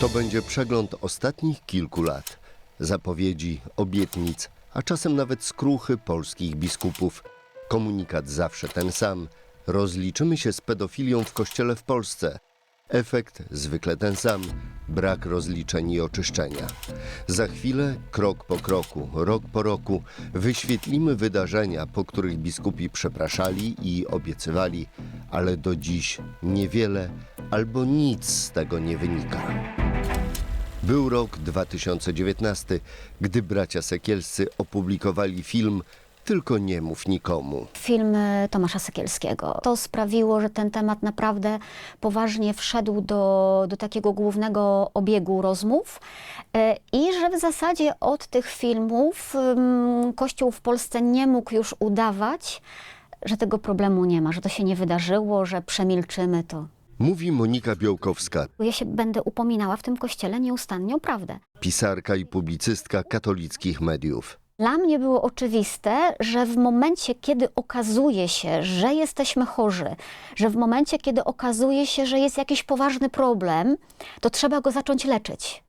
To będzie przegląd ostatnich kilku lat. Zapowiedzi, obietnic, a czasem nawet skruchy polskich biskupów. Komunikat zawsze ten sam. Rozliczymy się z pedofilią w kościele w Polsce. Efekt zwykle ten sam. Brak rozliczeń i oczyszczenia. Za chwilę, krok po kroku, rok po roku, wyświetlimy wydarzenia, po których biskupi przepraszali i obiecywali, ale do dziś niewiele albo nic z tego nie wynika. Był rok 2019, gdy bracia Sekielscy opublikowali film Tylko nie mów nikomu. film e, Tomasza Sekielskiego. To sprawiło, że ten temat naprawdę poważnie wszedł do, do takiego głównego obiegu rozmów e, i że w zasadzie od tych filmów Kościół w Polsce nie mógł już udawać, że tego problemu nie ma, że to się nie wydarzyło, że przemilczymy to. Mówi Monika Białkowska, Ja się będę upominała w tym kościele nieustannie o prawdę. pisarka i publicystka katolickich mediów. Dla mnie było oczywiste, że w momencie, kiedy okazuje się, że jesteśmy chorzy, że w momencie, kiedy okazuje się, że jest jakiś poważny problem, to trzeba go zacząć leczyć.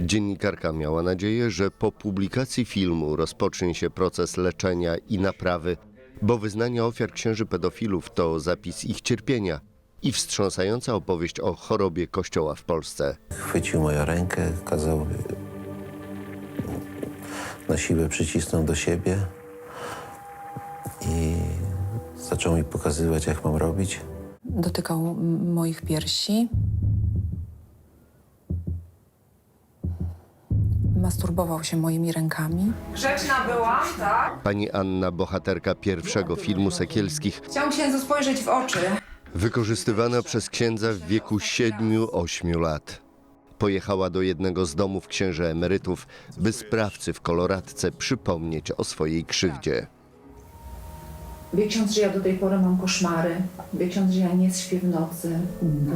Dziennikarka miała nadzieję, że po publikacji filmu rozpocznie się proces leczenia i naprawy, bo wyznanie ofiar księży pedofilów to zapis ich cierpienia i wstrząsająca opowieść o chorobie Kościoła w Polsce. Chwycił moją rękę, kazał na siłę przycisnął do siebie i zaczął mi pokazywać, jak mam robić. Dotykał moich piersi. Masturbował się moimi rękami. Grzeczna byłam, tak? Pani Anna, bohaterka pierwszego filmu Sekielskich, Chciałam księdzu spojrzeć w oczy. Wykorzystywana przez księdza w wieku 7-8 lat. Pojechała do jednego z domów księży emerytów, by sprawcy w koloratce przypomnieć o swojej krzywdzie. Wie ksiądz, że ja do tej pory mam koszmary. Wie ksiądz, że ja nie śpię w nocy.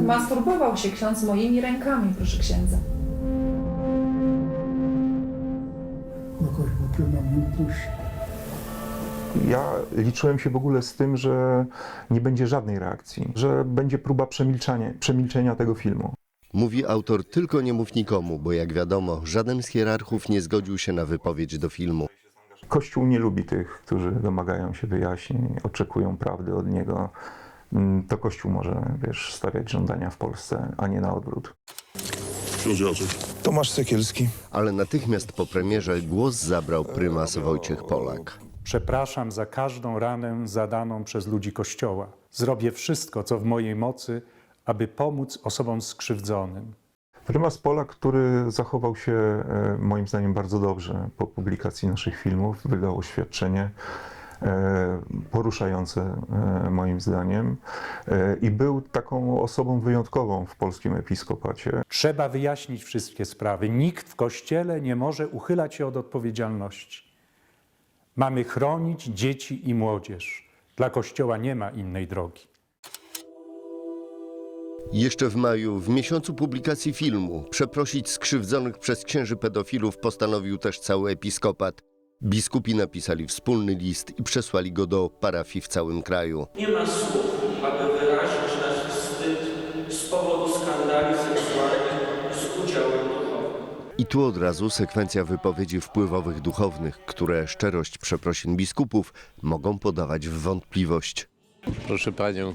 Masturbował się ksiądz moimi rękami, proszę księdza. Prima miłość. Ja liczyłem się w ogóle z tym, że nie będzie żadnej reakcji, że będzie próba przemilczania, przemilczenia tego filmu. Mówi autor tylko nie mów nikomu, bo jak wiadomo, żaden z hierarchów nie zgodził się na wypowiedź do filmu. Kościół nie lubi tych, którzy domagają się wyjaśnień, oczekują prawdy od niego. Mm, To Kościół może, wiesz, stawiać żądania w Polsce, a nie na odwrót. Tomasz Sekielski. Ale natychmiast po premierze głos zabrał prymas Wojciech Polak. Przepraszam za każdą ranę zadaną przez ludzi Kościoła. Zrobię wszystko, co w mojej mocy, aby pomóc osobom skrzywdzonym. Prymas Polak, który zachował się e, moim zdaniem bardzo dobrze po publikacji naszych filmów, wydał oświadczenie e, poruszające e, moim zdaniem i był taką osobą wyjątkową w polskim episkopacie. Trzeba wyjaśnić wszystkie sprawy. Nikt w Kościele nie może uchylać się od odpowiedzialności. Mamy chronić dzieci i młodzież. Dla Kościoła nie ma innej drogi. Jeszcze w maju, w miesiącu publikacji filmu, przeprosić skrzywdzonych przez księży pedofilów postanowił też cały episkopat. Biskupi napisali wspólny list i przesłali go do parafii w całym kraju. Nie ma słów, I tu od razu sekwencja wypowiedzi wpływowych duchownych, które szczerość przeprosin biskupów mogą podawać w wątpliwość. Proszę panią,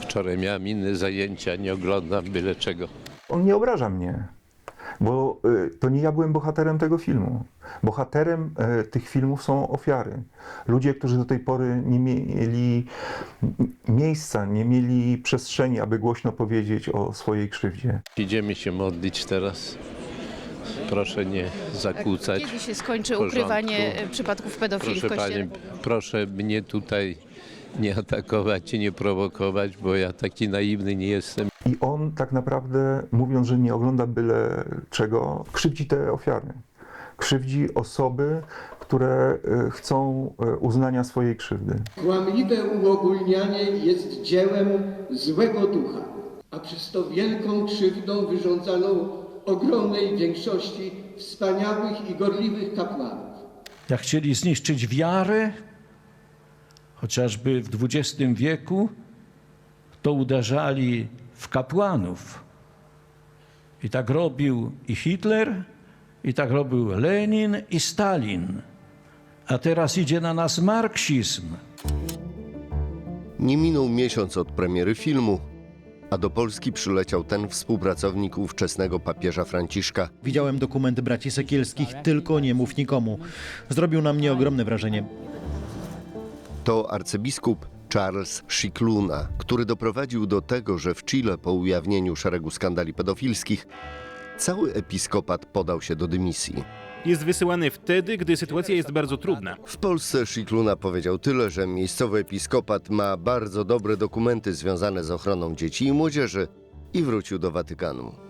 wczoraj miałem inne zajęcia, nie oglądam byle czego. On nie obraża mnie, bo y, to nie ja byłem bohaterem tego filmu. Bohaterem y, tych filmów są ofiary. Ludzie, którzy do tej pory nie mieli miejsca, nie mieli przestrzeni, aby głośno powiedzieć o swojej krzywdzie. Idziemy się modlić teraz. Proszę nie zakłócać. Kiedy się skończy porządku. ukrywanie e, przypadków pedofilii Proszę w kościele? pani, proszę mnie tutaj nie atakować i nie prowokować, bo ja taki naiwny nie jestem. I on tak naprawdę, mówiąc, że nie ogląda byle czego, krzywdzi te ofiary. Krzywdzi osoby, które y, chcą y, uznania swojej krzywdy. Kłamliwe uogólnianie jest dziełem złego ducha, a przez to wielką krzywdą wyrządzaną ogromnej większości wspaniałych i gorliwych kapłanów. Jak chcieli zniszczyć wiarę, chociażby w XX wieku, to uderzali w kapłanów. I tak robił i Hitler, i tak robił Lenin i Stalin. A teraz idzie na nas marksizm. Nie minął miesiąc od premiery filmu, a do Polski przyleciał ten współpracownik ówczesnego papieża Franciszka. Widziałem dokumenty braci Sekielskich, tylko nie mów nikomu. Zrobił na mnie ogromne wrażenie. To arcybiskup Charles Scicluna, który doprowadził do tego, że w Chile po ujawnieniu szeregu skandali pedofilskich cały episkopat podał się do dymisji. Jest wysyłany wtedy, gdy sytuacja jest bardzo trudna. W Polsce Scicluna powiedział tyle, że miejscowy episkopat ma bardzo dobre dokumenty związane z ochroną dzieci i młodzieży i wrócił do Watykanu.